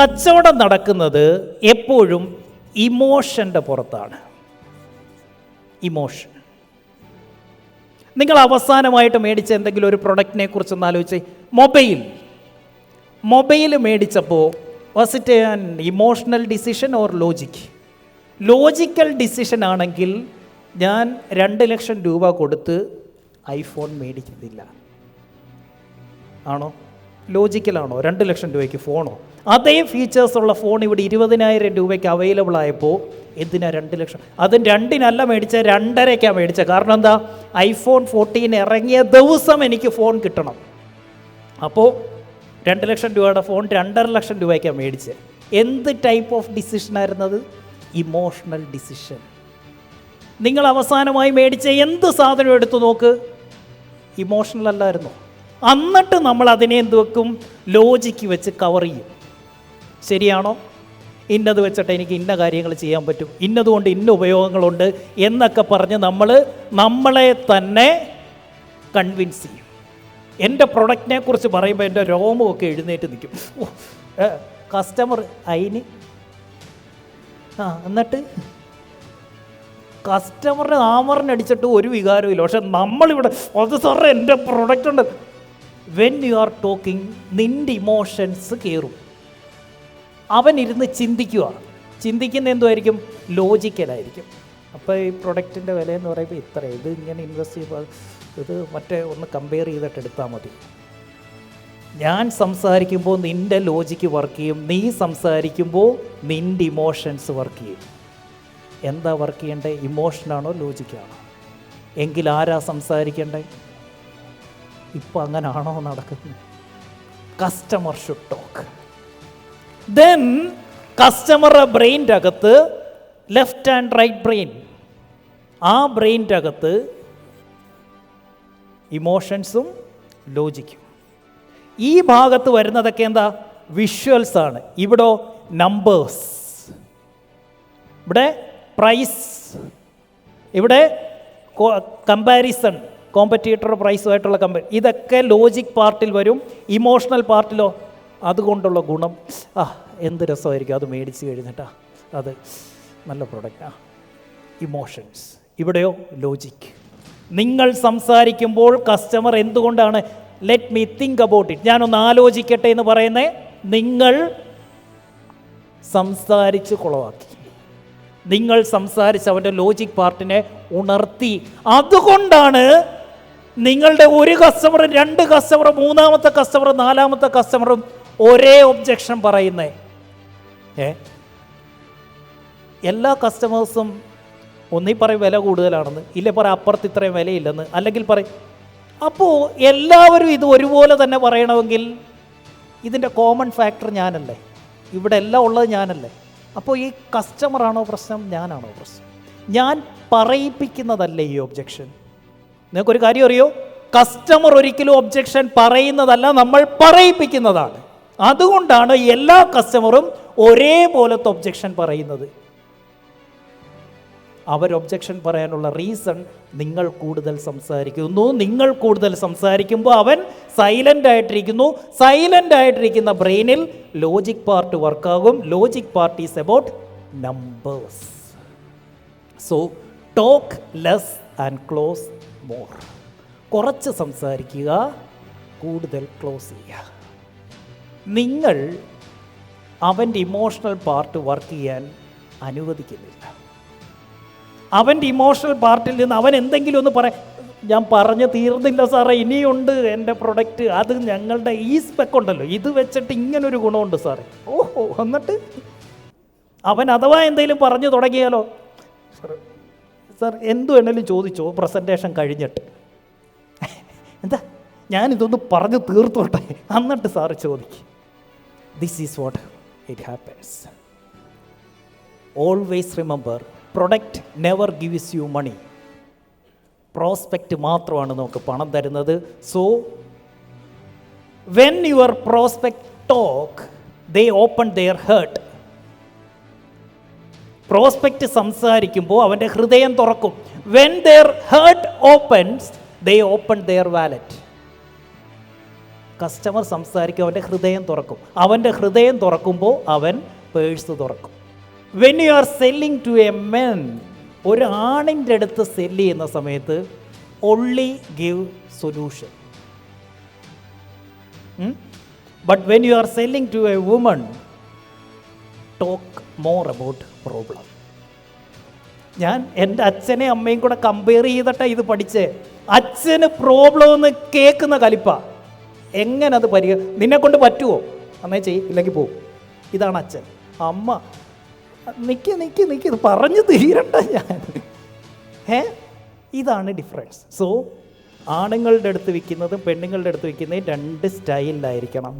കച്ചവടം നടക്കുന്നത് എപ്പോഴും ഇമോഷന്റെ പുറത്താണ്. ഇമോഷൻ. നിങ്ങൾ അവസാനമായിട്ട് മേടിച്ച എന്തെങ്കിലും ഒരു പ്രൊഡക്റ്റിനെ കുറിച്ച് ഒന്ന് ആലോചിച്ച് mobile. Mobile മേടിച്ചപ്പോൾ was it an emotional decision or logic logical decision ആണെങ്കിൽ ഞാൻ രണ്ട് ലക്ഷം രൂപ കൊടുത്ത് ഐഫോൺ മേടിക്കുന്നില്ല. ആണോ? ലോജിക്കലാണോ? രണ്ട് ലക്ഷം രൂപയ്ക്ക് ഫോണോ? അതേ ഫീച്ചേഴ്സുള്ള ഫോൺ ഇവിടെ ഇരുപതിനായിരം രൂപയ്ക്ക് അവൈലബിൾ ആയപ്പോൾ എന്തിനാ രണ്ട് ലക്ഷം? അതും രണ്ടിനല്ല മേടിച്ച രണ്ടരയ്ക്കാണ് മേടിച്ചത് കാരണം എന്താ? ഐഫോൺ ഫോർട്ടീൻ ഇറങ്ങിയ ദിവസം എനിക്ക് ഫോൺ കിട്ടണം. അപ്പോൾ രണ്ട് ലക്ഷം രൂപയുടെ ഫോൺ രണ്ടര ലക്ഷം രൂപയ്ക്കാണ് മേടിച്ചത് എന്ത് ടൈപ്പ് ഓഫ് ഡിസിഷനായിരുന്നത് ഇമോഷണൽ ഡിസിഷൻ നിങ്ങൾ അവസാനമായി മേടിച്ച എന്ത് സാധനം എടുത്തു നോക്ക്? ഇമോഷണൽ അല്ലായിരുന്നോ? എന്നിട്ട് നമ്മൾ അതിനെ എന്ത് വെക്കും? ലോജിക്ക് വെച്ച് കവർ ചെയ്യും. ശരിയാണോ? ഇന്നത് വെച്ചിട്ട് എനിക്ക് ഇന്ന കാര്യങ്ങൾ ചെയ്യാൻ പറ്റും. ഇന്നതുകൊണ്ട് ഇന്ന ഉപയോഗങ്ങളുണ്ട് എന്നൊക്കെ പറഞ്ഞ് നമ്മൾ നമ്മളെ തന്നെ കൺവിൻസ് ചെയ്യും. എന്റെ പ്രൊഡക്റ്റിനെ കുറിച്ച് പറയുമ്പോൾ എന്റെ രോമമൊക്കെ എഴുന്നേറ്റ് നിൽക്കും. കസ്റ്റമർ അതിന് ആ എന്നിട്ട്? കസ്റ്റമറിന് ആമറിനടിച്ചിട്ട് ഒരു വികാരമില്ല പക്ഷെ നമ്മളിവിടെ അത് സാറേ എന്റെ പ്രൊഡക്റ്റ് ഉണ്ട്. വെൻ യു ആർ ടോക്കിംഗ് നിന്റെ ഇമോഷൻസ് കയറും അവൻ ഇരുന്ന് ചിന്തിക്കുക ചിന്തിക്കുന്ന എന്തുമായിരിക്കും ലോജിക്കലായിരിക്കും അപ്പോൾ ഈ പ്രൊഡക്റ്റിന്റെ വില എന്ന് പറയുമ്പോൾ ഇത്ര ഇത് ഇങ്ങനെ ഇൻവെസ്റ്റ് ചെയ്യുമ്പോൾ ഇത് മറ്റേ ഒന്ന് കമ്പയർ ചെയ്തിട്ട് എടുത്താൽ മതി. ഞാൻ സംസാരിക്കുമ്പോൾ നിന്റെ ലോജിക്ക് വർക്ക് ചെയ്യും. നീ സംസാരിക്കുമ്പോൾ നിന്റെ ഇമോഷൻസ് വർക്ക് ചെയ്യും. എന്താ വർക്ക് ചെയ്യേണ്ടത് ഇമോഷനാണോ ലോജിക്കാണോ എങ്കിൽ ആരാ സംസാരിക്കേണ്ടത് ഇപ്പോൾ അങ്ങനാണോ നടക്കുന്നത്? കസ്റ്റമർ ഷുഡ് ടോക്ക് ദെൻ കസ്റ്റമറുടെ ബ്രെയിന്റെ അകത്ത് ലെഫ്റ്റ് ആൻഡ് റൈറ്റ് ബ്രെയിൻ ആ ബ്രെയിന്റെ അകത്ത് ഇമോഷൻസും ലോജിക്കും ഈ ഭാഗത്ത് വരുന്നതൊക്കെ എന്താ? വിഷ്വൽസ് ആണ്. ഇവിടെ നമ്പേഴ്സ് ഇവിടെ പ്രൈസ് ഇവിടെ കമ്പാരിസൺ കോമ്പറ്റീറ്റർ പ്രൈസുമായിട്ടുള്ള കമ്പനി ഇതൊക്കെ ലോജിക് പാർട്ടിൽ വരും ഇമോഷണൽ പാർട്ടിലോ അതുകൊണ്ടുള്ള ഗുണം. ആ എന്ത് രസമായിരിക്കും അത് മേടിച്ച് കഴിഞ്ഞിട്ടാ. അത് നല്ല പ്രൊഡക്റ്റാ ഇമോഷൻസ് ഇവിടെയോ ലോജിക് നിങ്ങൾ സംസാരിക്കുമ്പോൾ കസ്റ്റമർ എന്തുകൊണ്ടാണ്? Let me think about it ഞാനൊന്ന് ആലോചിക്കട്ടെ എന്ന് പറയുന്നത് നിങ്ങൾ സംസാരിച്ച് കുളവാക്കി. നിങ്ങൾ സംസാരിച്ച് അവന്റെ ലോജിക് പാർട്ടിനെ ഉണർത്തി. അതുകൊണ്ടാണ് നിങ്ങളുടെ ഒരു കസ്റ്റമറും രണ്ട് കസ്റ്റമറും മൂന്നാമത്തെ കസ്റ്റമറും നാലാമത്തെ കസ്റ്റമറും ഒരേ ഒബ്ജക്ഷൻ പറയുന്നേ. ഏ? എല്ലാ കസ്റ്റമേഴ്സും ഒന്നീ പറയും വില കൂടുതലാണെന്ന് ഇല്ല പറയും അപ്പുറത്ത് ഇത്രയും വിലയില്ലെന്ന് അല്ലെങ്കിൽ പറയും അപ്പോൾ എല്ലാവരും ഇത് ഒരുപോലെ തന്നെ പറയണമെങ്കിൽ ഇതിന്റെ കോമൺ ഫാക്ടർ ഞാനല്ലേ? ഇവിടെ എല്ലാം ഉള്ളത് ഞാനല്ലേ? അപ്പോൾ ഈ കസ്റ്റമറാണോ പ്രശ്നം? ഞാനാണോ പ്രശ്നം? ഞാൻ പറയിപ്പിക്കുന്നതല്ലേ ഈ ഒബ്ജക്ഷൻ നിങ്ങൾക്കൊരു കാര്യം അറിയോ? കസ്റ്റമർ ഒരിക്കലും ഒബ്ജക്ഷൻ പറയുന്നതല്ല നമ്മൾ പറയിപ്പിക്കുന്നതാണ്. അതുകൊണ്ടാണ് എല്ലാ കസ്റ്റമറും ഒരേപോലത്തെ ഒബ്ജക്ഷൻ പറയുന്നത്. അവർ ഒബ്ജക്ഷൻ പറയാനുള്ള റീസൺ നിങ്ങൾ കൂടുതൽ സംസാരിക്കുന്നു. നിങ്ങൾ കൂടുതൽ സംസാരിക്കുമ്പോൾ അവൻ സൈലന്റ് ആയിട്ടിരിക്കുന്നു. സൈലന്റ് ആയിട്ടിരിക്കുന്ന ബ്രെയിനിൽ logic part വർക്കാകും logic part is about numbers so talk less and close more കുറച്ച് സംസാരിക്കുക കൂടുതൽ ക്ലോസ് ചെയ്യുക. നിങ്ങൾ അവന്റെ ഇമോഷണൽ പാർട്ട് വർക്ക് ചെയ്യാൻ അനുവദിക്കുന്നില്ല. അവന്റെ ഇമോഷണൽ പാർട്ടിൽ നിന്ന് അവൻ എന്തെങ്കിലും ഒന്ന് പറ ഞാൻ പറഞ്ഞു തീർന്നില്ല സാറേ ഇനിയുണ്ട് എന്റെ പ്രൊഡക്റ്റ് അത് ഞങ്ങളുടെ ഈ സ്പെക്ക് ഉണ്ടല്ലോ. ഇത് വെച്ചിട്ട് ഇങ്ങനൊരു ഗുണമുണ്ട് സാറേ. ഓഹോ എന്നിട്ട് അവൻ അഥവാ എന്തെങ്കിലും പറഞ്ഞു തുടങ്ങിയാലോ? സാർ സാർ എന്തു വേണേലും ചോദിച്ചോ പ്രസന്റേഷൻ കഴിഞ്ഞിട്ട്. എന്താ? ഞാനിതൊന്ന് പറഞ്ഞു തീർത്തോട്ടെ. എന്നിട്ട് സാറ് ചോദിക്കും. This is what it happens always remember product never gives you money prospect മാത്രമാണ് നമുക്ക് പണം തരുന്നത്. So when your prospect talk they open their heart prospect സംസാരിക്കുമ്പോൾ അവന്റെ ഹൃദയം തുറക്കും. When their heart opens they open their wallet customer സംസാരിക്കും അവന്റെ ഹൃദയം തുറക്കും. അവന്റെ ഹൃദയം തുറക്കുമ്പോൾ അവൻ പേഴ്സ് തുറക്കും. When you are selling to a men ഒരു ആണിന്റെ അടുത്ത് സെല്ല് ചെയ്യുന്ന സമയത്ത് only give solution but when you are selling to a woman talk more about problem ഞാൻ എന്റെ അച്ഛനെ അമ്മയും കൂടെ കമ്പയർ ചെയ്തിട്ടാ ഇത് പഠിച്ച്. അച്ഛന് പ്രോബ്ലം എന്ന് കേൾക്കുന്ന കലിപ്പ. എങ്ങനെ അത് പരിഹ നിന്നെ കൊണ്ട് പറ്റുമോ അമ്മേ ചെയ്യും ഇല്ലെങ്കിൽ പോവും ഇതാണ് അച്ഛൻ. അമ്മ നിൽക്കി നിൽക്കി നിൽക്കി ഇത് പറഞ്ഞു തീരണ്ട ഞാൻ. ഏ ഇതാണ് ഡിഫറൻസ് സോ ആണുങ്ങളുടെ അടുത്ത് വിൽക്കുന്നതും പെണ്ണുങ്ങളുടെ അടുത്ത് വിൽക്കുന്നതും രണ്ട് സ്റ്റൈലിലായിരിക്കണം